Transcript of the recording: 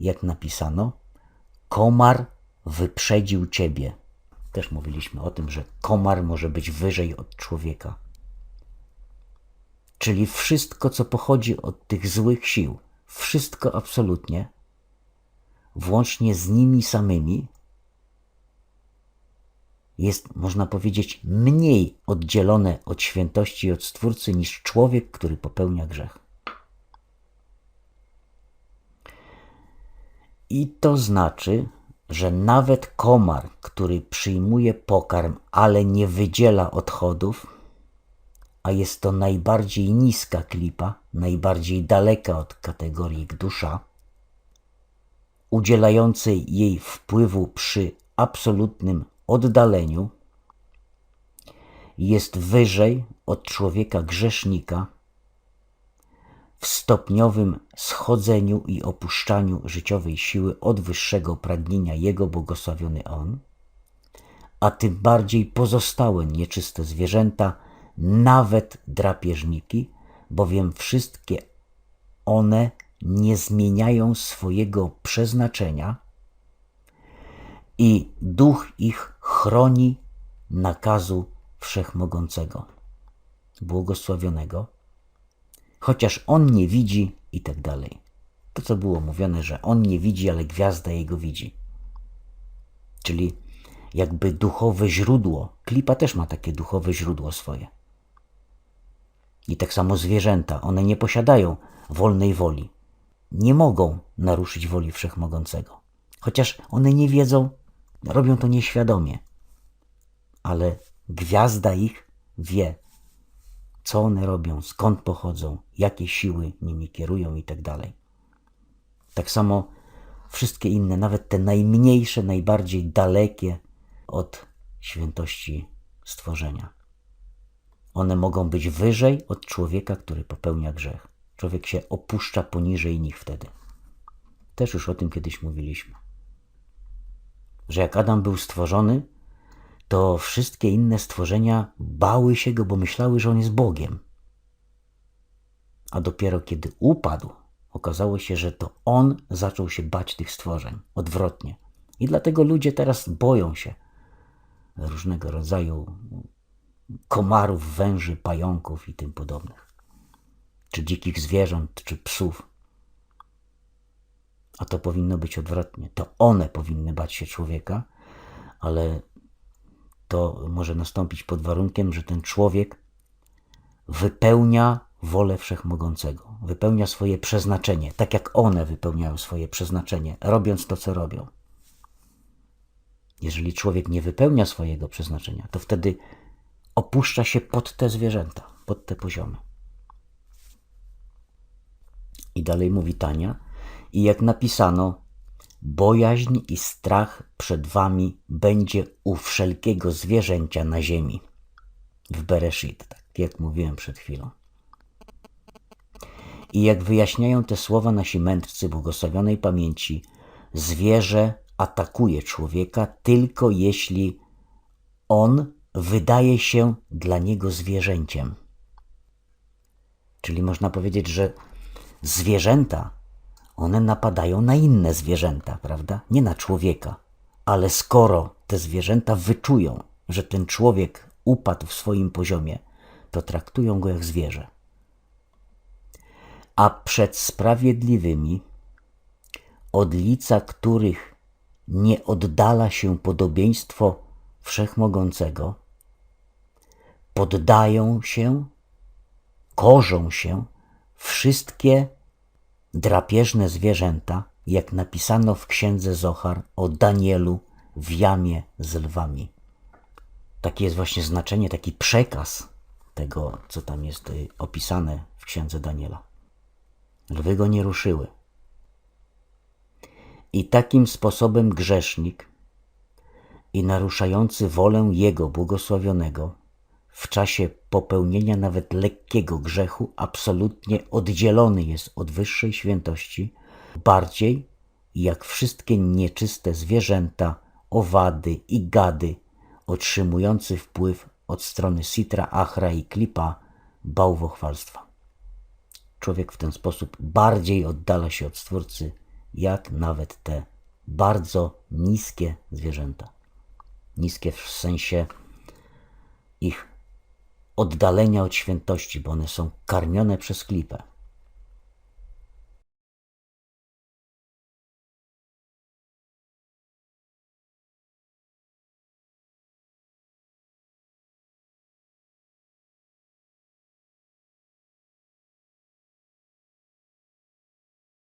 jak napisano, komar wyprzedził ciebie. Też mówiliśmy o tym, że komar może być wyżej od człowieka. Czyli wszystko, co pochodzi od tych złych sił, wszystko absolutnie, włącznie z nimi samymi, jest, można powiedzieć, mniej oddzielone od świętości i od Stwórcy niż człowiek, który popełnia grzech. I to znaczy, że nawet komar, który przyjmuje pokarm, ale nie wydziela odchodów, a jest to najbardziej niska klipa, najbardziej daleka od kategorii dusza, udzielającej jej wpływu przy absolutnym oddaleniu, jest wyżej od człowieka grzesznika w stopniowym schodzeniu i opuszczaniu życiowej siły od wyższego pragnienia Jego błogosławiony On, a tym bardziej pozostałe nieczyste zwierzęta, nawet drapieżniki, bowiem wszystkie one nie zmieniają swojego przeznaczenia i duch ich chroni nakazu wszechmogącego, błogosławionego, chociaż on nie widzi i tak dalej. To, co było mówione, że on nie widzi, ale gwiazda jego widzi. Czyli jakby duchowe źródło. Klipa też ma takie duchowe źródło swoje. I tak samo zwierzęta, one nie posiadają wolnej woli. Nie mogą naruszyć woli wszechmogącego. Chociaż one nie wiedzą, robią to nieświadomie. Ale gwiazda ich wie, co one robią, skąd pochodzą, jakie siły nimi kierują i tak. Tak samo wszystkie inne, nawet te najmniejsze, najbardziej dalekie od świętości stworzenia. One mogą być wyżej od człowieka, który popełnia grzech. Człowiek się opuszcza poniżej nich wtedy. Też już o tym kiedyś mówiliśmy. Że jak Adam był stworzony, to wszystkie inne stworzenia bały się go, bo myślały, że on jest Bogiem. A dopiero kiedy upadł, okazało się, że to on zaczął się bać tych stworzeń. Odwrotnie. I dlatego ludzie teraz boją się różnego rodzaju komarów, węży, pająków i tym podobnych. Czy dzikich zwierząt, czy psów. A to powinno być odwrotnie. To one powinny bać się człowieka, ale to może nastąpić pod warunkiem, że ten człowiek wypełnia wolę wszechmogącego, wypełnia swoje przeznaczenie, tak jak one wypełniają swoje przeznaczenie, robiąc to, co robią. Jeżeli człowiek nie wypełnia swojego przeznaczenia, to wtedy opuszcza się pod te zwierzęta, pod te poziomy. I dalej mówi Tania, i jak napisano, bojaźń i strach przed wami będzie u wszelkiego zwierzęcia na ziemi. W Bereshit, tak jak mówiłem przed chwilą. I jak wyjaśniają te słowa nasi mędrcy błogosławionej pamięci, zwierzę atakuje człowieka tylko jeśli on wydaje się dla niego zwierzęciem. Czyli można powiedzieć, że zwierzęta, one napadają na inne zwierzęta, prawda? Nie na człowieka. Ale skoro te zwierzęta wyczują, że ten człowiek upadł w swoim poziomie, to traktują go jak zwierzę. A przed sprawiedliwymi, od lica których nie oddala się podobieństwo wszechmogącego, poddają się, korzą się wszystkie drapieżne zwierzęta, jak napisano w księdze Zohar o Danielu w jamie z lwami. Takie jest właśnie znaczenie, taki przekaz tego, co tam jest y, opisane w księdze Daniela. Lwy go nie ruszyły. I takim sposobem grzesznik i naruszający wolę Jego błogosławionego w czasie popełnienia nawet lekkiego grzechu absolutnie oddzielony jest od wyższej świętości, bardziej jak wszystkie nieczyste zwierzęta, owady i gady, otrzymujący wpływ od strony Sitra, Achra i Klipa bałwochwalstwa. Człowiek w ten sposób bardziej oddala się od Stwórcy jak nawet te bardzo niskie zwierzęta. Niskie w sensie ich oddalenia od świętości, bo one są karmione przez klipę.